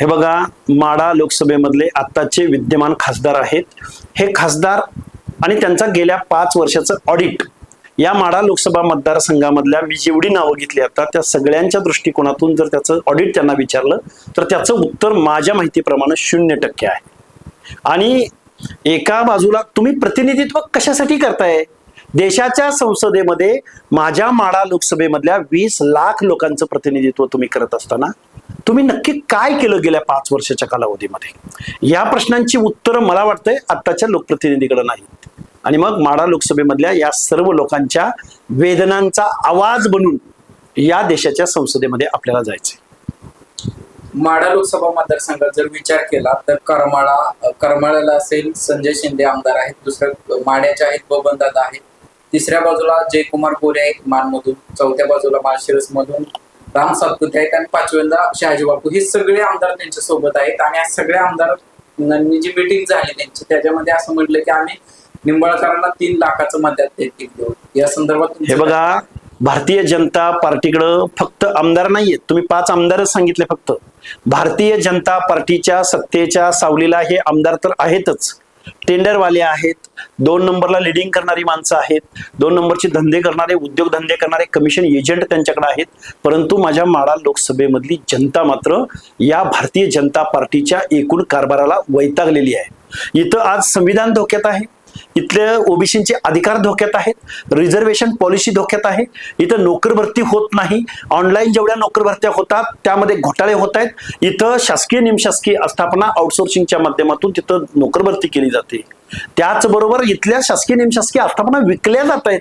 हे बघा माडा लोकसभेमधले आत्ताचे विद्यमान खासदार आहेत. हे खासदार आणि त्यांचा गेल्या पाच वर्षाचं ऑडिट या माडा लोकसभा मतदारसंघामधल्या मी जेवढी नावं घेतली आता त्या सगळ्यांच्या दृष्टिकोनातून जर त्याचं ऑडिट त्यांना विचारलं तर त्याचं उत्तर माझ्या माहितीप्रमाणे शून्य टक्के आहे. आणि एका बाजूला तुम्ही प्रतिनिधित्व कशासाठी करताय? देशाच्या संसदेमध्ये माझ्या माडा लोकसभेमधल्या वीस लाख लोकांचं प्रतिनिधित्व तुम्ही करत असताना तुम्ही नक्की काय केलं गेल्या पाच वर्षाच्या कालावधीमध्ये? या प्रश्नांची उत्तरं मला वाटतंय आत्ताच्या लोकप्रतिनिधीकडे नाहीत. आणि मग माडा लोकसभेमधल्या या सर्व लोकांच्या वेदनांचा आवाज बनून या देशाच्या संसदेमध्ये आपल्याला जायचंय. माडा लोकसभा मतदारसंघात जर विचार केला तर करमाळा करमाळ्याला असेल संजय शिंदे आमदार आहेत दुसऱ्या माड्याच्या आहेत बबन आहेत तिसऱ्या बाजूला जयकुमार गोरे आहेत मानमधून चौथ्या बाजूला माळशिरस मधून राम सातपुते आहेत आणि पाचव्यांदा शहाजी बापू. हे सगळे आमदार त्यांच्यासोबत आहेत आणि या सगळ्या आमदारांनी जी मिटिंग झाली त्यांची त्याच्यामध्ये असं म्हटलं की आम्ही निंबाळकरांना तीन लाखाचं मध्यात देऊ. या संदर्भात हे बघा भारतीय जनता पार्टीकडं फक्त आमदार नाहीयेत. तुम्ही पाच आमदारच सांगितले फक्त. भारतीय जनता पार्टीच्या सत्तेच्या सावलीला हे आमदार तर आहेतच. टेंडरवाले आहेत दोन नंबरला लिडिंग करणारी माणसं आहेत दोन नंबरचे धंदे करणारे उद्योगधंदे करणारे कमिशन एजंट त्यांच्याकडे आहेत. परंतु माझ्या माडा लोकसभेमधली जनता मात्र या भारतीय जनता पार्टीच्या एकूण कारभाराला वैतागलेली आहे. इथं आज संविधान धोक्यात आहे. इथल्या ओबीसींचे अधिकार धोक्यात आहेत रिझर्वेशन पॉलिसी धोक्यात आहे. इथं नोकर भरती होत नाही. ऑनलाईन जेवढ्या नोकर भरत्या होतात त्यामध्ये घोटाळे होत आहेत. इथं शासकीय निमशासकीय आस्थापना आउटसोर्सिंगच्या माध्यमातून तिथं नोकर भरती केली जाते. त्याचबरोबर इथल्या शासकीय निमशासकीय आस्थापना विकल्या जात आहेत.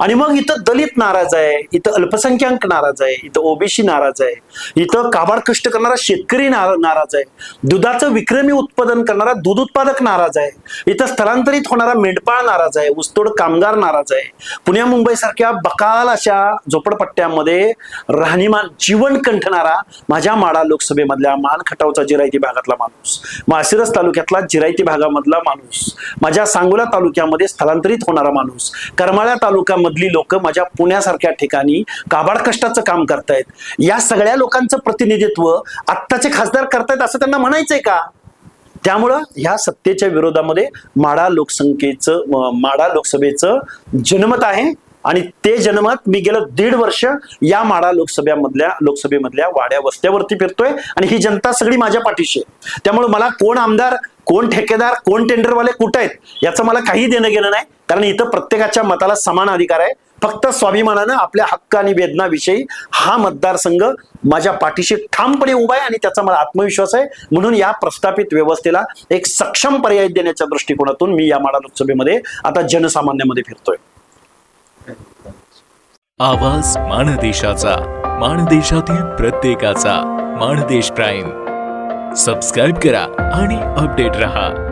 आणि मग इथं दलित नाराज आहे इथं अल्पसंख्याक नाराज आहे इथं ओबीसी नाराज आहे इथं काबाड कष्ट करणारा शेतकरी नाराज आहे दुधाचं विक्रमी उत्पादन करणारा दूध उत्पादक नाराज आहे इथं स्थलांतरित होणारा मेंढपाळ नाराज आहे ऊसतोड कामगार नाराज आहे पुण्या मुंबई सारख्या बकाल अशा झोपडपट्ट्यामध्ये राहणीमान जीवन कंठणारा माझ्या माडा लोकसभेमधल्या मान खटावचा जिरायती भागातला माणूस माळशिरस तालुक्यातला जिरायती भागामधला माणूस माझ्या सांगोला तालुक्यामध्ये स्थलांतरित होणारा माणूस करमाळ्या तालुक्यामध्ये मधली लोक माझ्या पुण्यासारख्या ठिकाणी काबाड कष्टाचं काम करतायत. या सगळ्या लोकांचं प्रतिनिधित्व आत्ताचे खासदार करतायत असं त्यांना म्हणायचंय का? त्यामुळं ह्या सत्तेच्या विरोधामध्ये माडा लोकसंख्येचं माडा लोकसभेचं जनमत आहे आणि ते जनमत मी गेलं दीड वर्ष या माडा लोकसभेमधल्या लोकसभेमधल्या वाड्या वस्त्यावरती फिरतोय आणि ही जनता सगळी माझ्या पाठीशी आहे. त्यामुळे मला कोण आमदार कोण ठेकेदार कोण टेंडरवाले कुठं आहेत याचं मला काही देणं गेलं नाही. कारण इथं प्रत्येकाच्या मताला समान अधिकार आहे. फक्त स्वाभिमानानं आपल्या हक्क आणि वेदनाविषयी हा मतदारसंघ माझ्या पाठीशी ठामपणे उभा आहे आणि त्याचा मला आत्मविश्वास आहे. म्हणून या प्रस्थापित व्यवस्थेला एक सक्षम पर्याय देण्याच्या दृष्टिकोनातून मी या माडा लोकसभेमध्ये आता जनसामान्यामध्ये फिरतोय. आवाज माणदेशाचा माणदेशातील प्रत्येकाचा माणदेश प्राईम. सबस्क्राईब करा आणि अपडेट रहा.